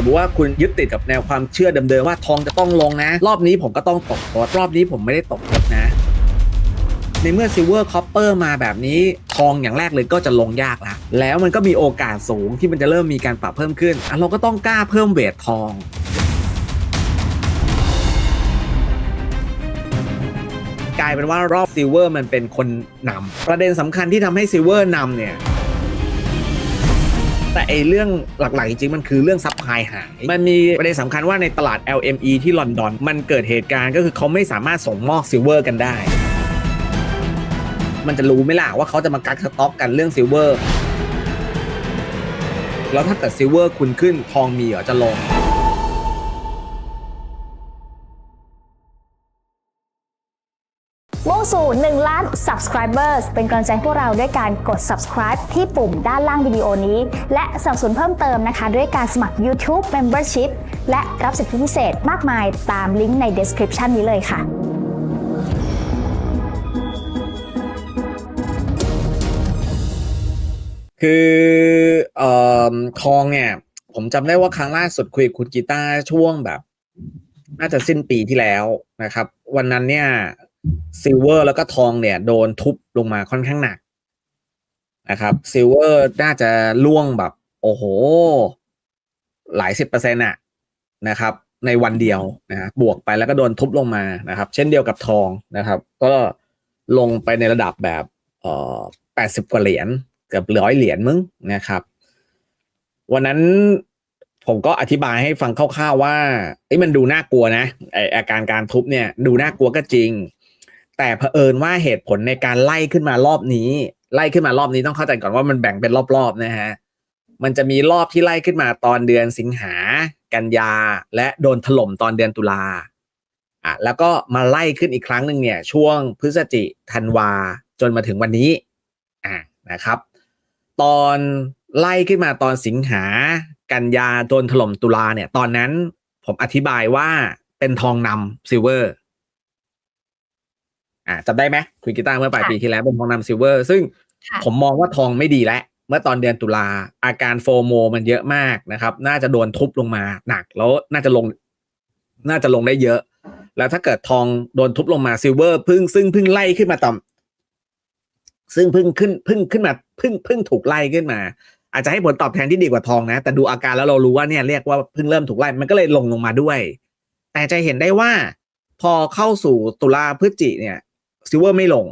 มมติว่าคุณยึดติดกับแนวความเชื่อเดิมๆว่าทองจะต้องลงนะ รอบนี้ผมก็ต้องตกรถรอบนี้ผมไม่ได้ตกรถนะ ในเมื่อซิลเวอร์คอปเปอร์มาแบบนี้ทองอย่างแรกเลยก็จะลงยากแล้วแล้วมันก็มีโอกาสสูงที่มันจะเริ่มมีการปรับเพิ่มขึ้นอะเราก็ต้องกล้าเพิ่มเวททองกลายเป็นว่ารอบซิลเวอร์มันเป็นคนนำประเด็นสำคัญที่ทำให้ซิลเวอร์นำเนี่ย แต่ไอเรื่องหลักๆจริงๆมันคือเรื่องซับไพลายหาย มันมีประเด็นสำคัญว่าในตลาด LME ที่ลอนดอน มันเกิดเหตุการณ์ก็คือเขาไม่สามารถส่งมอกซิลเวอร์กันได้ มันจะรู้ไหมล่ะว่าเขาจะมากักสต็อกกันเรื่องซิลเวอร์ แล้วถ้าเกิดซิลเวอร์คุณขึ้นทองมีเหรอจะลง สู่ 1 ล้าน subscribers เป็นกำลังใจให้พวกเราด้วยการกด subscribe ที่ปุ่มด้านล่างวิดีโอนี้ และสนับสนุนเพิ่มเติมนะคะ ด้วยการสมัคร YouTube Membership และรับสิทธิพิเศษมากมายตามลิงก์ใน description นี้เลยค่ะคือเอ่อทองเนี่ยผมจำได้ว่าครั้งล่าสุดคุยกับคุณกีตาร์ช่วงแบบ น่าจะสิ้นปีที่แล้วนะครับ วันนั้นเนี่ย ซิลเวอร์แล้วก็ทองเนี่ย โดนทุบลงมาค่อนข้างหนักนะครับซิลเวอร์น่าจะล่วงแบบ โอ้โห หลายสิบเปอร์เซ็นต์อะนะครับ ในวันเดียวนะฮะบวกไปแล้วก็โดนทุบลงมานะครับ เช่นเดียวกับทองนะครับ ก็ลงไปในระดับแบบเอ่อแปดสิบกว่าเหรียญเกือบร้อยเหรียญมึงนะครับ วันนั้นผมก็อธิบายให้ฟังคร่าวๆว่าไอ้มันดูน่ากลัวนะไออาการการทุบเนี่ย ดูน่ากลัวก็จริง แต่เผอิญว่าเหตุผลในการไล่ขึ้นมารอบนี้ ไล่ขึ้นมารอบนี้ต้องเข้าใจก่อนว่ามันแบ่งเป็นรอบๆนะฮะมันจะมีรอบที่ไล่ขึ้นมาตอนเดือนสิงหา กันยา และโดนถล่มตอนเดือนตุลาอะแล้วก็มาไล่ขึ้นอีกครั้งหนึ่งเนี่ย ช่วงพฤศจิธันวา จนมาถึงวันนี้อะนะครับ ตอนไล่ขึ้นมาตอนสิงหา กันยาโดนถล่มตุลาเนี่ย ตอนนั้นผมอธิบายว่าเป็นทองนำซิลเวอร์ อ่าจำได้ไหมคุยกีตาร์เมื่อปลายค่ะปีที่แล้วเป็นทองนำซิลเวอร์ ซึ่งค่ะผมมองว่าทองไม่ดีแล้วเมื่อตอนเดือนตุลาอาการโฟโมมันเยอะมากนะครับ น่าจะโดนทุบลงมาหนักแล้วน่าจะลง น่าจะลงได้เยอะ แล้วถ้าเกิดทองโดนทุบลงมาซิลเวอร์พึ่งซึ่งเพึ่งไล่ขึ้นมาต่ำซึ่งเพึ่งขึ้นเพึ่งขึ้นมาเพึ่งเพึ่งถูกไล่ขึ้นมา อาจจะให้ผลตอบแทนที่ดีกว่าทองนะ แต่ดูอาการแล้วเรารู้ว่าเนี่ยเรียกว่าเพิ่งเริ่มถูกไล่มันก็เลยลงลงมาด้วย แต่จะเห็นได้ว่า พอเข้าสู่ตุลาพฤศจิเนี่ย ซิลเวอร์ไม่ลง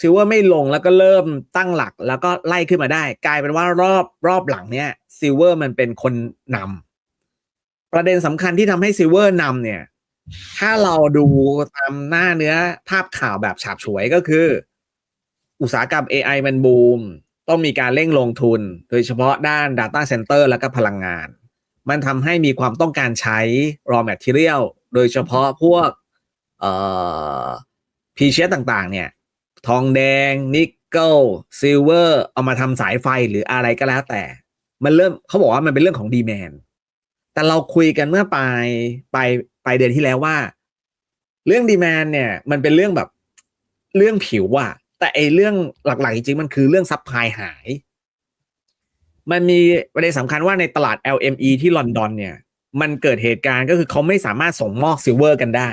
ซิลเวอร์ไม่ลงแล้วก็เริ่มตั้งหลักแล้วก็ไล่ขึ้นมาได้ กลายเป็นว่ารอบรอบหลังเนี่ยซิลเวอร์มันเป็นคนนำประเด็นสำคัญที่ทำให้ซิลเวอร์นำเนี่ย ถ้าเราดูตามหน้าเนื้อภาพข่าวแบบฉาบฉวยก็คือ อุตสาหกรรม AI มันบูม ต้องมีการเร่งลงทุน โดยเฉพาะด้าน Data Center แล้วก็พลังงาน มันทำให้มีความต้องการใช้ raw material โดยเฉพาะพวกเอ่อ พีเชสต่างๆ เนี่ย ทองแดง นิกเกิลซิลเวอร์เอามาทำสายไฟหรืออะไรก็แล้วแต่ มันเริ่มเขาบอกว่ามันเป็นเรื่องของดีแมนแต่เราคุยกันเมื่อปลายปลายปลายเดือนที่แล้วว่า เรื่องดีแมนเนี่ย มันเป็นเรื่องแบบเรื่องผิวอะแต่ไอเรื่องหลักๆจริงๆมันคือเรื่องซับไพลายหาย มันมีประเด็นสำคัญว่าในตลาด LME ที่ลอนดอนเนี่ย มันเกิดเหตุการณ์ก็คือเขาไม่สามารถส่งมอกซิลเวอร์กันได้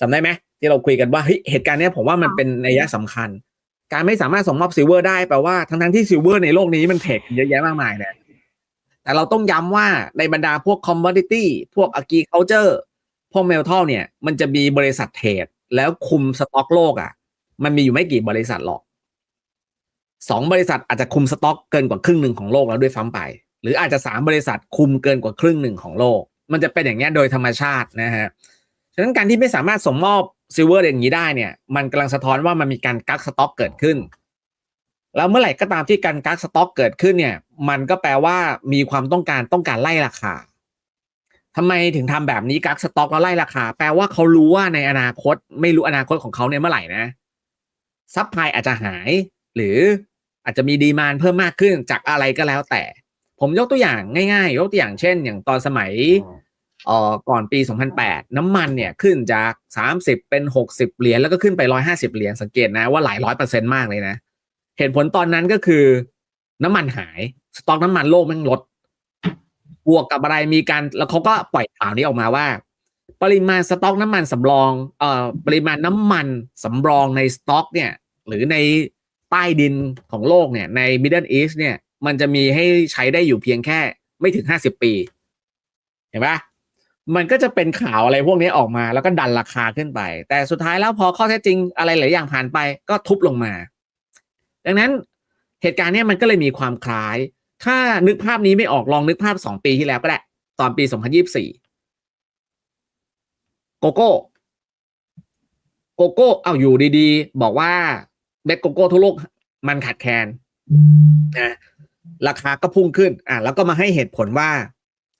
จำได้ไหม ที่เราคุยกันว่าเฮ้ยเหตุการณ์เนี้ยผมว่ามันเป็นนัยสำคัญ การไม่สามารถส่งมอบซิลเวอร์ได้แปลว่าทั้งทั้งๆที่ซิลเวอร์ในโลกนี้มันเทรดเยอะแยะมากมายเลยแต่เราต้องย้ำว่าในบรรดาพวกคอมมอดิตี้พวกอ g กีเคาเจอร์พวกเมลทัลเนี่ย มันจะมีบริษัทเทรดแล้วคุมสต็อกโลกอะ มันมีอยู่ไม่กี่บริษัทหรอกสองบริษัทอาจจะคุมสต็อกเกินกว่าครึ่งหนึ่งของโลกแล้วด้วยซ้ำไป หรืออาจจะสามบริษัทคุมเกินกว่าครึ่งหนึ่งของโลก มันจะเป็นอย่างเงี้ยโดยธรรมชาตินะฮะฉะนั้นการที่ไม่สามารถส่งมอบ ซิลเวอร์อย่างนี้ได้เนี่ย มันกำลังสะท้อนว่ามันมีการกักสต็อกเกิดขึ้น แล้วเมื่อไหร่ก็ตามที่การกักสต็อกเกิดขึ้นเนี่ย มันก็แปลว่ามีความต้องการต้องการไล่ราคาทำไมถึงทำแบบนี้กักสต็อกแล้วไล่ราคา แปลว่าเขารู้ว่าในอนาคต ไม่รู้อนาคตของเขาเนี่ยเมื่อไหร่นะซัพพลายอาจจะหาย หรืออาจจะมีดีมานเพิ่มมากขึ้นจากอะไรก็แล้วแต่ ผมยกตัวอย่างง่ายๆ ยกตัวอย่างเช่น อย่างตอนสมัย อ่อก่อนปี 2008 น้ำมันเนี่ยขึ้นจาก 30 เป็น 60 เหรียญแล้วก็ขึ้นไป 150 เหรียญสังเกตนะว่าหลายร้อยเปอร์เซ็นต์มากเลยนะ เหตุผลตอนนั้นก็คือ น้ำมันหายสต็อกน้ำมันโลกมันลดบวกกับอะไรมีการแล้วเขาก็ปล่อยข่าวนี้ออกมาว่า ปริมาณสต็อกน้ำมันสำรองเอ่อปริมาณน้ำมันสำรองในสต็อกเนี่ยหรือในใต้ดินของโลกเนี่ยใน Middle East เนี่ยมันจะมีให้ใช้ได้อยู่เพียงแค่ไม่ถึงห้าสิบปี เห็นปะ มันก็จะเป็นข่าวอะไรพวกนี้ออกมาแล้วก็ดันราคาขึ้นไป แต่สุดท้ายแล้วพอข้อเท็จจริงอะไรหลายอย่างผ่านไปก็ทุบลงมา ดังนั้นเหตุการณ์นี้มันก็เลยมีความคล้าย ถ้านึกภาพนี้ไม่ออกลองนึกภาพสองปีที่แล้วก็ได้ ตอนปีสองพันยี่สี่โกโก้โกโก้เอาอยู่ดีๆ บอกว่าเม็ดโกโก้ทั่วโลกมันขาดแคลนนะราคาก็พุ่งขึ้น อะแล้วก็มาให้เหตุผลว่า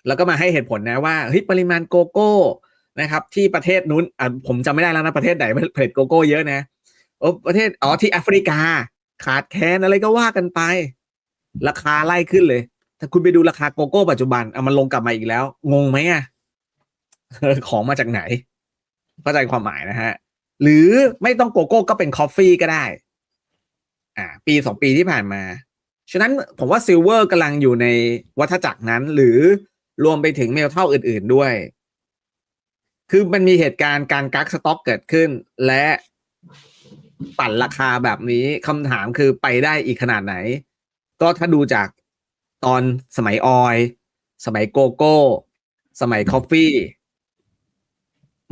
แล้วก็มาให้เหตุผลนะว่าเฮ้ยปริมาณโกโก้นะครับที่ประเทศนู้นอะผมจำไม่ได้แล้วนะประเทศไหนผลิตโกโก้เยอะนะโอ้ประเทศอ๋อที่แอฟริกา ขาดแคลนอะไรก็ว่ากันไป ราคาไล่ขึ้นเลย ถ้าคุณไปดูราคาโกโก้ปัจจุบันเอามันลงกลับมาอีกแล้ว งงไหมอะของมาจากไหนเข้าใจความหมายนะฮะ หรือไม่ต้องโกโก้ก็เป็นคอฟฟี่ก็ได้ อ่า ปีสองปีที่ผ่านมา ฉะนั้นผมว่าซิลเวอร์กำลังอยู่ในวัฏจักรนั้น หรือ รวมไปถึงเมลเท่าอื่น ๆด้วย คือมันมีเหตุการณ์การกักสต็อกเกิดขึ้น และปั่นราคาแบบนี้คำถามคือไปได้อีกขนาดไหน ก็ถ้าดูจากตอนสมัยออย สมัยโกโก้ สมัยคอฟฟี่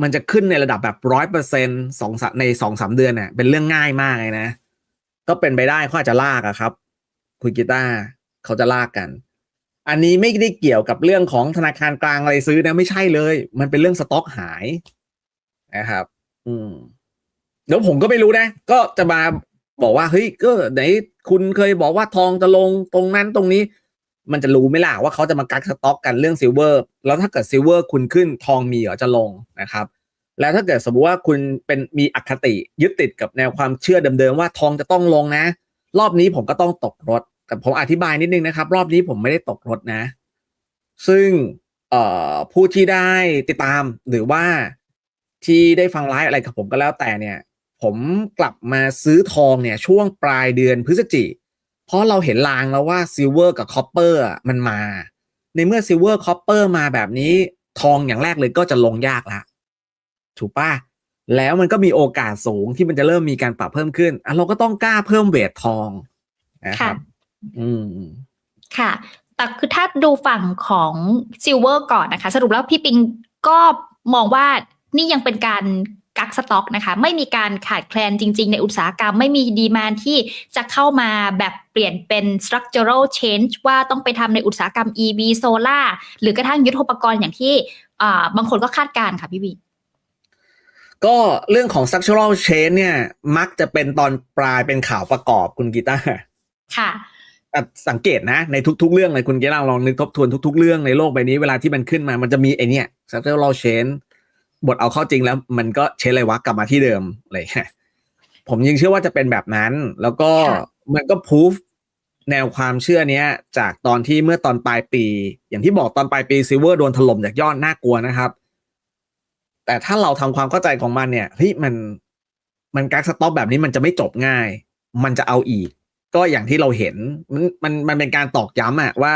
มันจะขึ้นในระดับแบบร้อยเปอร์เซ็นสองในสองสามเดือนเน่ะเป็นเรื่องง่ายมากเลยนะ ก็เป็นไปได้เขาอาจจะลากอะครับ คุณกีตาร์เขาจะลากกัน อันนี้ไม่ได้เกี่ยวกับเรื่องของธนาคารกลางอะไรซื้อนะไม่ใช่เลย มันเป็นเรื่องสต็อกหายนะครับ อืมเดี๋ยวผมก็ไม่รู้นะ ก็จะมาบอกว่าเฮ้ยก็ไหนคุณเคยบอกว่าทองจะลงตรงนั้นตรงนี้ มันจะรู้ไหมล่ะว่าเขาจะมากักสต็อกกันเรื่องซิลเวอร์แล้วถ้าเกิดซิลเวอร์คุณขึ้นทองมีเหรอจะลงนะครับ แล้วถ้าเกิดสมมติว่าคุณเป็นมีอคติยึดติดกับแนวความเชื่อเดิมๆว่าทองจะต้องลงนะ รอบนี้ผมก็ต้องตกรถ แต่ผมอธิบายนิดนึงนะครับ รอบนี้ผมไม่ได้ตกรถนะ ซึ่งเอ่อผู้ที่ได้ติดตามหรือว่าที่ได้ฟังไลฟ์อะไรกับผมก็แล้วแต่เนี่ย ผมกลับมาซื้อทองเนี่ย ช่วงปลายเดือนพฤศจิกเพราะเราเห็นลางแล้วว่าซิลเวอร์กับคอปเปอร์มันมา ในเมื่อซิลเวอร์คอปเปอร์มาแบบนี้ทองอย่างแรกเลยก็จะลงยากละถูกปะแล้วมันก็มีโอกาสสูงที่มันจะเริ่มมีการปรับเพิ่มขึ้นอะเราก็ต้องกล้าเพิ่มเวททองนะครับ อืมค่ะ แต่คือถ้าดูฝั่งของซิลเวอร์ก่อนนะคะ สรุปแล้วพี่ปิงก็มองว่านี่ยังเป็นการกักสต็อกนะคะ ไม่มีการขาดแคลนจริง ๆ ในอุตสาหกรรม ไม่มีดีมานที่จะเข้ามาแบบเปลี่ยนเป็น structural change ว่าต้องไปทำในอุตสาหกรรม EV solar หรือกระทั่งยุทโธปกรณ์อย่างที่อ่าบางคนก็คาดการณ์ค่ะพี่บีก็เรื่องของ structural change เนี่ย มักจะเป็นตอนปลายเป็นข่าวประกอบคุณกีตาร์ค่ะแต่ สังเกตนะในทุก ๆ เรื่องเลยคุณกีตาร์ลองนึกทบทวนทุก ๆ เรื่องในโลกใบนี้เวลาที่มันขึ้นมามันจะมีไอเนี่ย structural change บทเอาเข้าจริงแล้วมันก็เชนอะไรวะกลับมาที่เดิมอะไรเลยผมยังเชื่อว่าจะเป็นแบบนั้น แล้วก็ค่ะมันก็พูฟแนวความเชื่อเนี้ย จากตอนที่เมื่อตอนปลายปี อย่างที่บอกตอนปลายปีซิลเวอร์โดนถล่มจากยอดน่ากลัวนะครับ แต่ถ้าเราทำความเข้าใจของมันเนี่ยเฮ้ยมันมันการสต็อปแบบนี้มันจะไม่จบง่าย มันจะเอาอีก ก็อย่างที่เราเห็นมันมันมันเป็นการตอกย้ำอะว่า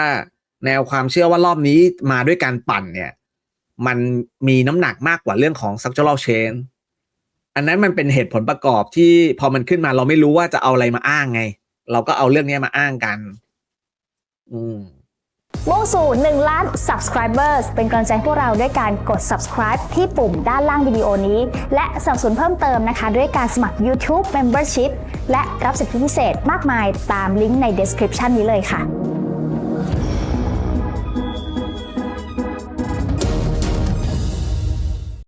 แนวความเชื่อว่ารอบนี้มาด้วยการปั่นเนี่ย มันมีน้ำหนักมากกว่าเรื่องของ structural change อันนั้นมันเป็นเหตุผลประกอบที่พอมันขึ้นมาเราไม่รู้ว่าจะเอาอะไรมาอ้างไง เราก็เอาเรื่องนี้มาอ้างกัน อืมมุ่งสู่1ล้าน subscribers เป็นกำลังใจพวกเราด้วยการกด subscribe ที่ปุ่มด้านล่างวิดีโอนี้ และสนับสนุนเพิ่มเติมนะคะ ด้วยการสมัคร YouTube Membership และรับสิทธิพิเศษมากมายตามลิงก์ใน description นี้เลยค่ะ